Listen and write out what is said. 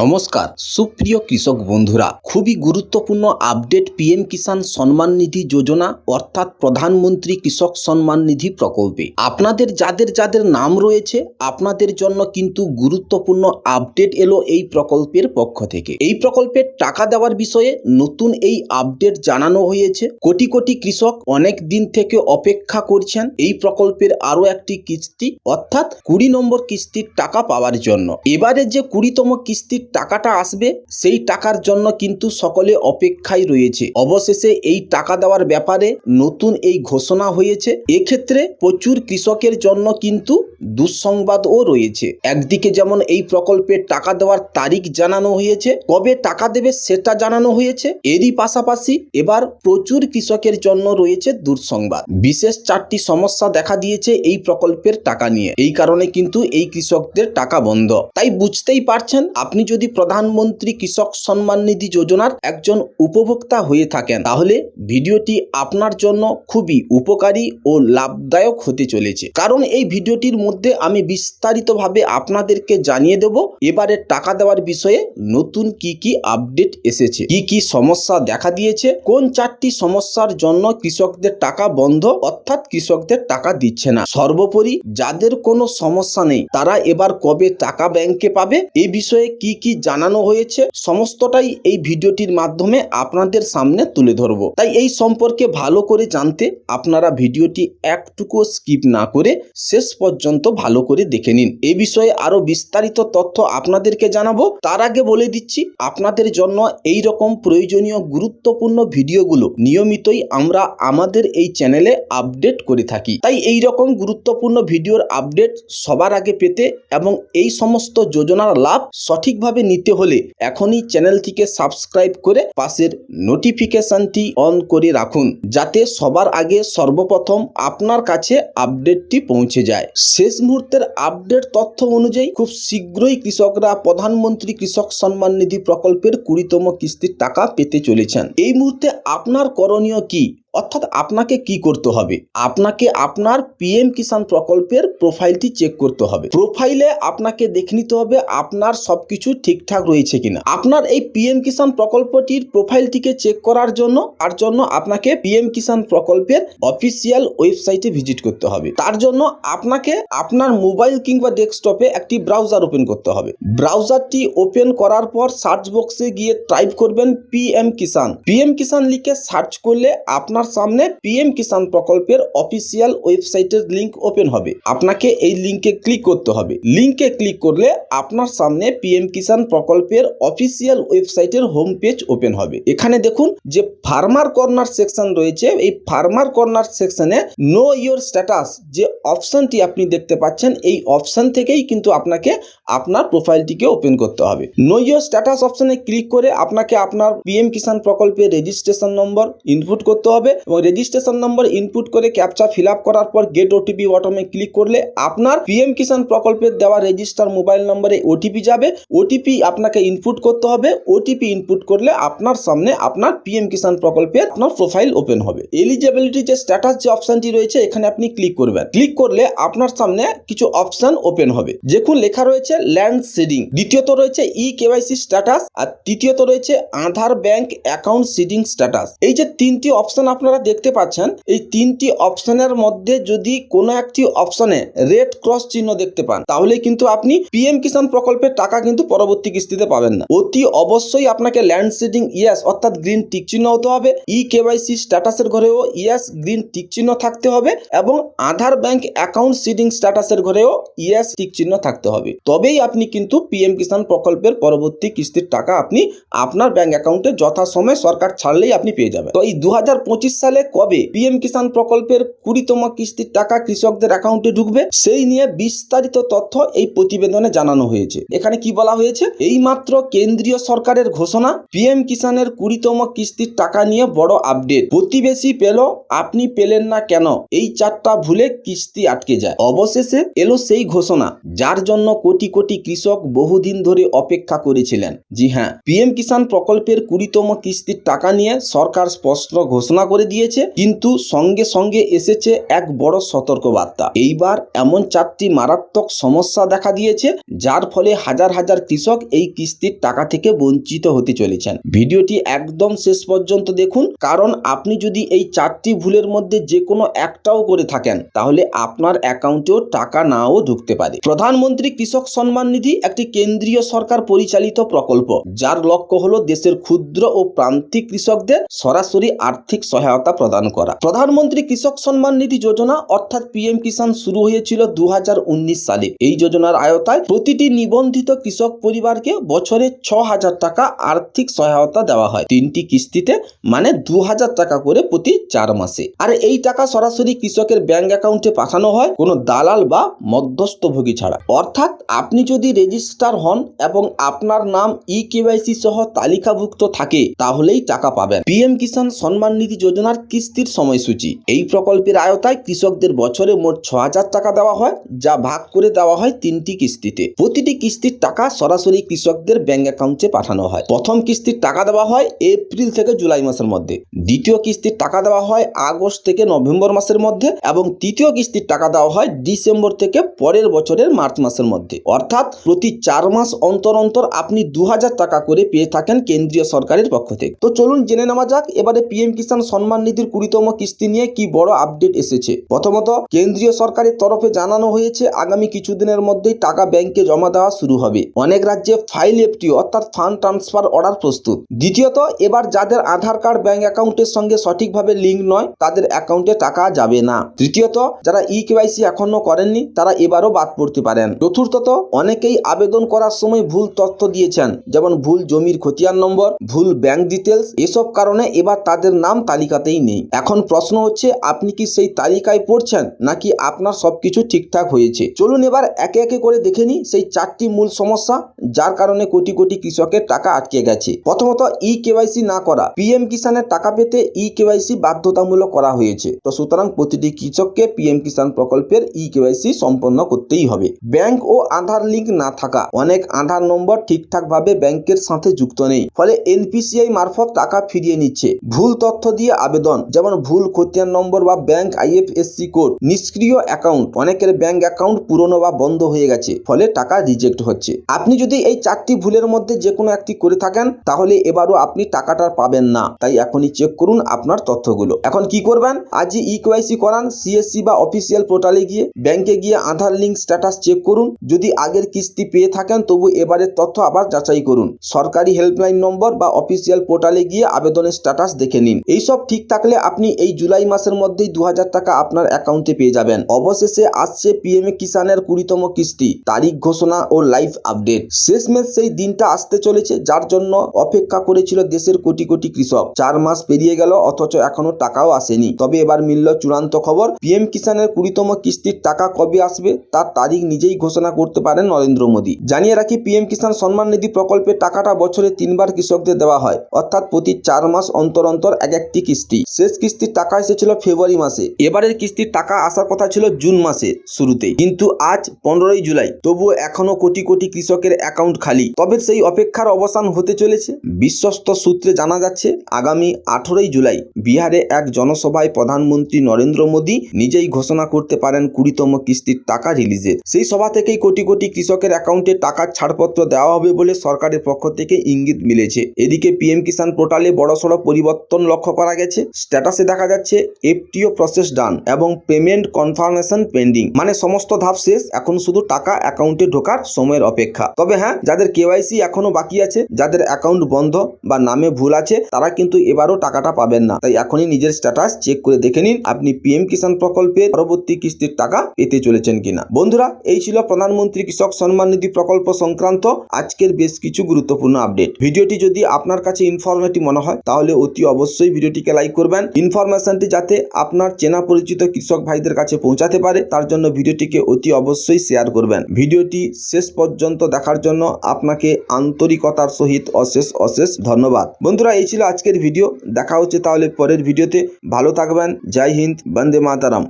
নমস্কার, সুপ্রিয় কৃষক বন্ধুরা, খুবই গুরুত্বপূর্ণ আপডেট পিএম কিষাণ সম্মান নিধি যোজনা অর্থাৎ প্রধানমন্ত্রী কৃষক সম্মান নিধি প্রকল্পে। আপনাদের যাদের যাদের নাম রয়েছে, আপনাদের জন্য কিন্তু গুরুত্বপূর্ণ আপডেট এলো এই প্রকল্পের পক্ষ থেকে। এই প্রকল্পের টাকা দেওয়ার বিষয়ে নতুন এই আপডেট জানানো হয়েছে। কোটি কোটি কৃষক অনেক দিন থেকে অপেক্ষা করছেন এই প্রকল্পের আরও একটি কিস্তি, অর্থাৎ কুড়ি নম্বর কিস্তির টাকা পাওয়ার জন্য। এবারে যে কুড়িতম কিস্তির টাকাটা আসবে, সেই টাকার জন্য কিন্তু সকলে অপেক্ষায় রয়েছে। অবশেষে এই টাকা দেওয়ার ব্যাপারে নতুন এই ঘোষণা হয়েছে। এক্ষেত্রে প্রচুর কৃষকের জন্য কিন্তু দুঃসংবাদও রয়েছে। একদিকে যেমন এই প্রকল্পের টাকা দেওয়ার তারিখ জানানো হয়েছে, কবে টাকা দেবে সেটা জানানো হয়েছে। এরই পাশাপাশি এবার প্রচুর কৃষকের জন্য রয়েছে দুঃসংবাদ। বিশেষ চারটি সমস্যা দেখা দিয়েছে এই প্রকল্পের টাকা নিয়ে। এই কারণে কিন্তু এই কৃষকদের টাকা বন্ধ। তাই বুঝতেই পারছেন, আপনি যদি প্রধানমন্ত্রী কৃষক সম্মান নিধি যোজনার একজন উপভোক্তা হয়ে থাকেন, তাহলে ভিডিওটি আপনার জন্য খুবই উপকারী ও লাভদায়ক হতে চলেছে। কারণ এই ভিডিওটির মধ্যে আমি বিস্তারিতভাবে আপনাদেরকে জানিয়ে দেব, এবারে টাকা দেওয়ার বিষয়ে নতুন কি কি আপডেট এসেছে, কি কি সমস্যা দেখা দিয়েছে, কোন চারটি সমস্যার জন্য কৃষকদের টাকা বন্ধ অর্থাৎ কৃষকদের টাকা দিচ্ছে না। সর্বোপরি যাদের কোনো সমস্যা নেই, তারা এবার কবে টাকা ব্যাংকে পাবে এই বিষয়ে কি কি জানানো হয়েছে সমস্তটাই এই ভিডিওটির মাধ্যমে আপনাদের সামনে তুলে ধরব। তাই এই সম্পর্কে ভালো করে জানতে আপনারা ভিডিওটি একটুকু স্কিপ না করে শেষ পর্যন্ত ভালো করে দেখে নিন। এ বিষয়ে আরও বিস্তারিত তথ্য আপনাদেরকে জানাব। তার আগে বলে দিচ্ছি, আপনাদের জন্য এই রকম প্রয়োজনীয় গুরুত্বপূর্ণ ভিডিওগুলো নিয়মিতই আমরা আমাদের এই চ্যানেলে আপডেট করে থাকি। তাই এই রকম গুরুত্বপূর্ণ ভিডিওর আপডেট সবার আগে পেতে এবং এই সমস্ত যোজনার লাভ সঠিকভাবে নিতে হলে এখনই চ্যানেলটিকে সাবস্ক্রাইব করে পাশের নোটিফিকেশনটি অন করে রাখুন, যাতে সবার আগে সর্বপ্রথম আপনার কাছে আপডেটটি পৌঁছে যায়। শেষ মুহূর্তের আপডেট তথ্য অনুযায়ী খুব শীঘ্রই কৃষকরা প্রধানমন্ত্রী কৃষক সম্মান নিধি প্রকল্পের কুড়িতম কিস্তির টাকা পেতে চলেছেন। এই মুহূর্তে আপনার করণীয় কি? অর্থাৎ আপনাকে কি করতে হবে? আপনাকে আপনার পিএম কিষাণ প্রকল্পের প্রোফাইলটি চেক করতে হবে। প্রোফাইলে আপনাকে দেখে নিতে হবে আপনার সবকিছু ঠিকঠাক রয়েছে কিনা। আপনার এই পিএম কিষাণ প্রকল্পটির প্রোফাইলটিকে চেক করার জন্য, তার জন্য আপনাকে পিএম কিষাণ প্রকল্পের অফিসিয়াল ওয়েবসাইটে ভিজিট করতে হবে। তার জন্য আপনাকে আপনার মোবাইল কিংবা ডেস্কটপে একটি ব্রাউজার ওপেন করতে হবে। ব্রাউজারটি ওপেন করার পর সার্চ বক্সে গিয়ে টাইপ করবেন পিএম কিষাণ পিএম কিষাণ লিখে সার্চ করলে আপনার সামনে পিএম কিষাণ প্রকল্পের অফিসিয়াল ওয়েবসাইটের লিঙ্ক ওপেন হবে। আপনাকে এই লিঙ্কে ক্লিক করতে হবে। লিঙ্কে ক্লিক করলে আপনার সামনে পিএম কিষাণ প্রকল্পের অফিসিয়াল ওয়েবসাইটের হোম পেজ ওপেন হবে। এখানে দেখুন যে ফার্মার কর্নার সেকশন রয়েছে। এই ফার্মার কর্নার সেকশনে নো ইয়োর স্ট্যাটাস যে অপশনটি আপনি দেখতে পাচ্ছেন, এই অপশন থেকেই কিন্তু আপনাকে আপনার প্রোফাইলটিকে ওপেন করতে হবে। নো ইয়োর স্ট্যাটাস অপশনে ক্লিক করে আপনাকে আপনার পিএম কিষাণ প্রকল্পের রেজিস্ট্রেশন নম্বর ইনপুট করতে হবে। এবং রেজিস্ট্রেশন নম্বর ইনপুট করে ক্যাপচা ফিল করার পর গেট ওটিপি বটমে ক্লিক করলে আপনার পিএম কিষাণ প্রকল্পের দেওয়া রেজিস্টার মোবাইল নম্বরে ওটিপি যাবে। ওটিপি আপনাকে ইনপুট করতে হবে। ওটিপি ইনপুট করলে আপনার সামনে আপনার পিএম কিষাণ প্রকল্পের আপনার প্রোফাইল ওপেন হবে। এলিজিবিলিটি যে স্ট্যাটাস যে অপশনটি রয়েছে, এখানে আপনি ক্লিক করবেন। ক্লিক করলে আপনার সামনে কিছু অপশন ওপেন হবে। দেখুন, লেখা রয়েছে ল্যান্ড সিডিং দ্বিতীয়ত রয়েছে ই কেওয়াইসি স্ট্যাটাস আর তৃতীয়ত রয়েছে Aadhaar bank account seeding status এই যে তিনটি অপশন আপনারা দেখতে পাচ্ছেন, এই তিনটি অপশনের মধ্যে যদি কোনো একটি অপশনে রেড ক্রস চিহ্ন দেখতে পান তাহলে কিন্তু আপনি পিএম কিষাণ প্রকল্পের টাকা কিন্তু পরবর্তী কিস্তিতে পাবেন না। অতি অবশ্যই আপনাকে ল্যান্ড সিডিং ইয়েস অর্থাৎ গ্রিন টিক চিহ্ন হতে হবে ই কেওয়াইসি স্ট্যাটাসের ঘরেও ইয়াস গ্রিন টিক চিহ্ন থাকতে হবে এবং আধার ব্যাংক অ্যাকাউন্ট সিডিং স্ট্যাটাসের ঘরেও ইয়েস টিক চিহ্ন থাকতে হবে। তবেই আপনি কিন্তু পিএম কিষাণ প্রকল্পের পরবর্তী কিস্তির টাকা আপনি আপনার ব্যাংক অ্যাকাউন্টে যথাসময়ে সরকার ছাড়লেই আপনি পেয়ে যাবেন। তো এই দু হাজার পঁচিশ সালে কবে পিএম কিষাণ প্রকল্পের কুড়িতম কিস্তির টাকা কৃষকদের অ্যাকাউন্টে ঢুকবে? সেই নিয়ে বিস্তারিত তথ্য এই প্রতিবেদনে জানানো হয়েছে। এখানে কি বলা হয়েছে? এই মাত্র কেন্দ্রীয় সরকারের ঘোষণা, পিএম কিষাণের কুড়িতম কিস্তির টাকা নিয়ে বড় আপডেট প্রতিবেশী পেল, আপনি পেলেন না কেন? এই চারটা ভুলে কিস্তি আটকে যায়। অবশেষে এলো সেই ঘোষণা, যার জন্য কোটি কোটি কৃষক বহুদিন ধরে অপেক্ষা করেছিলেন। জি হ্যাঁ পিএম কিষাণ প্রকল্পের কুড়িতম কিস্তির টাকা নিয়ে সরকার স্পষ্ট ঘোষণা করে করে দিয়েছে, কিন্তু সঙ্গে সঙ্গে এসেছে এক বড় সতর্কবার্তা। এইবার এমন চারটি মারাত্মক সমস্যা দেখা দিয়েছে, যার ফলে হাজার হাজার কৃষক এই কিস্তির টাকা থেকে বঞ্চিত হতে চলেছেন। ভিডিওটি একদম শেষ পর্যন্ত দেখুন, কারণ আপনি যদি এই চারটি ভুলের মধ্যে যে কোনো একটাও করে থাকেন, তাহলে আপনার অ্যাকাউন্টেও টাকা নাও ঢুকতে পারে। প্রধানমন্ত্রী কৃষক সম্মান নিধি একটি কেন্দ্রীয় সরকার পরিচালিত প্রকল্প, যার লক্ষ্য হলো দেশের ক্ষুদ্র ও প্রান্তিক কৃষকদের সরাসরি আর্থিক সহায়তা প্রদান করা। প্রধানমন্ত্রী কৃষক সম্মান নিধি যোজনা অর্থাৎ পিএম কিষাণ শুরু হয়েছিল দুহাজার উনিশ সালে। এই যোজনার আয়তায় প্রতিটি নিবন্ধিত কৃষক পরিবারকে বছরে ছ হাজার টাকা আর্থিক সহায়তা দেওয়া হয়। তিনটি কিস্তিতে মানে দু হাজার টাকা করে প্রতি চার মাসে। আর এই টাকা সরাসরি কৃষকের ব্যাংক অ্যাকাউন্টে পাঠানো হয় কোনো দালাল বা মধ্যস্থভোগী ছাড়া। অর্থাৎ আপনি যদি রেজিস্টার হন এবং আপনার নাম ই কেওয়াইসি সহ তালিকাভুক্ত থাকে, তাহলেই টাকা পাবেন। পিএম কিষাণ সম্মান নিধি যোজনার কিস্তির সময়সূচি। এই প্রকল্পের আয়তায় কৃষকদের বছরে মোট ছ হাজার টাকা দেওয়া হয়, যা ভাগ করে দেওয়া হয় তিনটি কিস্তিতে। প্রতিটি কিস্তির টাকা সরাসরি কৃষকদের ব্যাংক অ্যাকাউন্টে পাঠানো হয়। প্রথম কিস্তির টাকা দেওয়া হয় এপ্রিল থেকে জুলাই মাসের মধ্যে। দ্বিতীয় কিস্তির টাকা দেওয়া হয় আগস্ট থেকে নভেম্বর মাসের মধ্যে এবং তৃতীয় কিস্তির টাকা দেওয়া হয় ডিসেম্বর থেকে পরের বছরের মার্চ মাসের মধ্যে। অর্থাৎ প্রতি চার মাস অন্তর অন্তর আপনি দু হাজার টাকা করে পেয়ে থাকেন কেন্দ্রীয় সরকারের পক্ষ থেকে। তো চলুন জেনে নেওয়া যাক, এবারে পিএম কিষাণ নিধির কুড়িতম কিস্তি নিয়ে কি বড় আপডেট এসেছে? প্রথমত, কেন্দ্রীয় সরকারের তরফে জানানো হয়েছে, আগামী কিছুদিনের মধ্যেই টাকা ব্যাংকে জমা দেওয়া শুরু হবে। অনেক রাজ্যে ফাইল এফটি, অর্থাৎ ফান্ড ট্রান্সফার অর্ডার প্রস্তুত। দ্বিতীয়ত, এবার যাদের আধার কার্ড, ব্যাংক অ্যাকাউন্টের সঙ্গে সঠিকভাবে লিঙ্ক নয়, তাদের অ্যাকাউন্টে টাকা যাবে না। তৃতীয়ত, যারা ই কেওয়াইসি এখনও করেননি, তারা এবারও বাদ পড়তে পারেন। চতুর্থত, অনেকেই আবেদন করার সময় ভুল তথ্য দিয়েছেন, যেমন ভুল জমির খতিয়ান নম্বর, ভুল ব্যাংক ডিটেলস এসব কারণে এবার তাদের নাম তালিকাতেই নেই। এখন প্রশ্ন হচ্ছে, আপনি কি সেই তালিকায় পড়ছেন নাকি আপনার সবকিছু ঠিকঠাক হয়েছে? চলুন এবার একে একে করে দেখে নিই সেই চারটি মূল সমস্যা, যার কারণে কোটি কোটি কৃষকের টাকা আটকে গেছে। প্রথমত ই কেওয়াইসি না করা। পিএম কিষানের টাকা পেতে ই কেওয়াইসি বাধ্যতামূলক করা হয়েছে। তো সুতরাং প্রতিটি কৃষককে পিএম কিষান প্রকল্পের ই কেওয়াইসি সম্পন্ন করতেই হবে। ব্যাংক ও আধার লিঙ্ক না থাকা। অনেক আধার নম্বর ঠিকঠাকভাবে ব্যাংকের সাথে যুক্ত নেই। ফলে এনপিসিআই মারফত টাকা ফিরিয়ে নিচ্ছে। ভুল তথ্য দিয়ে আবেদন। যেমন ভুল, খতিয়ান নম্বর বা ব্যাংক আইএফএসসি কোড। নিষ্ক্রিয় অ্যাকাউন্ট। অনেকের ব্যাংক অ্যাকাউন্ট পুরনো বা বন্ধ হয়ে গেছে, ফলে টাকা রিজেক্ট হচ্ছে। আপনি যদি এই চারটি ভুলের মধ্যে যে কোনো একটি করে থাকেন, তাহলে এবারও আপনি টাকাটা পাবেন না। তাই এখনই চেক করুন আপনার তথ্যগুলো। এখন কি করবেন? আজই ই কেওয়াইসি করান সিএসসি বা অফিসিয়াল পোর্টালে গিয়ে ব্যাংকে গিয়ে আধার লিঙ্ক স্ট্যাটাস চেক করুন। যদি আগের কিস্তি পেয়ে থাকেন, তবু এবারের তথ্য আবার যাচাই করুন। সরকারি হেল্পলাইন নম্বর বা অফিসিয়াল পোর্টালে গিয়ে আবেদনের স্ট্যাটাস দেখে নিন। এইসব থাকলে আপনি এই জুলাই মাসের মধ্যেই দু হাজার টাকা আপনার অ্যাকাউন্টে পেয়ে যাবেন। অবশেষে আসছে পিএম কিষানের কুড়িতম কিস্তি, তারিখ ঘোষণা ও লাইভ আপডেট শেষমেশ সেই দিনটা আসতে চলেছে, যার জন্য অপেক্ষা করেছিল দেশের কোটি কোটি কৃষক। চার মাস পেরিয়ে গেল, অথচ এখনও টাকাও আসেনি। তবে এবার মিলল চূড়ান্ত খবর পিএম কিষানের কুড়িতম কিস্তির টাকা কবে আসবে তার তারিখ নিজেই ঘোষণা করতে পারেন নরেন্দ্র মোদী। জানিয়ে রাখি পিএম কিষাণ সম্মান নিধি প্রকল্পের টাকাটা বছরে তিনবার কৃষকদের দেওয়া হয়। অর্থাৎ প্রতি চার মাস অন্তর অন্তর এক একটি কিস্তি। শেষ কিস্তির টাকা এসেছিল ফেব্রুয়ারি মাসে। এবারের কিস্তির টাকা আসার কথা ছিল জুন মাসে শুরুতে কিন্তু আজ পনেরোই জুলাই, তবুও এখনও কোটি কোটি কৃষকের অ্যাকাউন্ট খালি। তবে সেই অপেক্ষার অবসান হতে চলেছে। বিশ্বস্ত সূত্রে জানা যাচ্ছে, আগামী আঠেরোই জুলাই বিহারে এক জনসভায় প্রধানমন্ত্রী নরেন্দ্র মোদী নিজেই ঘোষণা করতে পারেন কুড়িতম কিস্তির টাকা রিলিজের সেই সভা থেকেই কোটি কোটি কৃষকের অ্যাকাউন্টে টাকার ছাড়পত্র দেওয়া হবে বলে সরকারের পক্ষ থেকে ইঙ্গিত মিলেছে। এদিকে পিএম কিষাণ পোর্টালে বড়সড় পরিবর্তন লক্ষ্য করা গেছে স্ট্যাটাসে দেখা যাচ্ছে এফটিও প্রসেস ডান এবং পেমেন্ট কনফার্মেশন পেন্ডিং মানে সমস্ত ধাপ শেষ, এখন শুধু টাকা অ্যাকাউন্টে ঢোকার সময়ের অপেক্ষা। তবে হ্যাঁ যাদের কেওয়াইসি এখনও বাকি আছে, যাদের অ্যাকাউন্ট বন্ধ বা নামে ভুল আছে, তারা কিন্তু এবারও টাকাটা পাবেন না। তাই এখনই নিজের স্ট্যাটাস চেক করে দেখে নিন, আপনি পিএম কিষাণ প্রকল্পের পরবর্তী কিস্তির টাকা পেতে চলেছেন কিনা। বন্ধুরা, এই ছিল প্রধানমন্ত্রী কৃষক সম্মান নিধি প্রকল্প সংক্রান্ত আজকের বেশ কিছু গুরুত্বপূর্ণ আপডেট ভিডিওটি যদি আপনার কাছে ইনফরমেটিভ মনে হয়, তাহলে অতি অবশ্যই ভিডিওটিকে লাইক করবেন। ইনফরমেশনটি যাতে আপনার চেনা পরিচিত কৃষক ভাইদের কাছে পৌঁছাতে পারে, তার জন্য ভিডিওটিকে অতি অবশ্যই শেয়ার করবেন। ভিডিওটি শেষ পর্যন্ত দেখার জন্য আপনাকে আন্তরিকতার সহিত অশেষ অশেষ ধন্যবাদ। বন্ধুরা, এই ছিল আজকের ভিডিও। দেখা হচ্ছে তাহলে পরের ভিডিওতে। ভালো থাকবেন। জয় হিন্দ। বন্দে মাতারাম।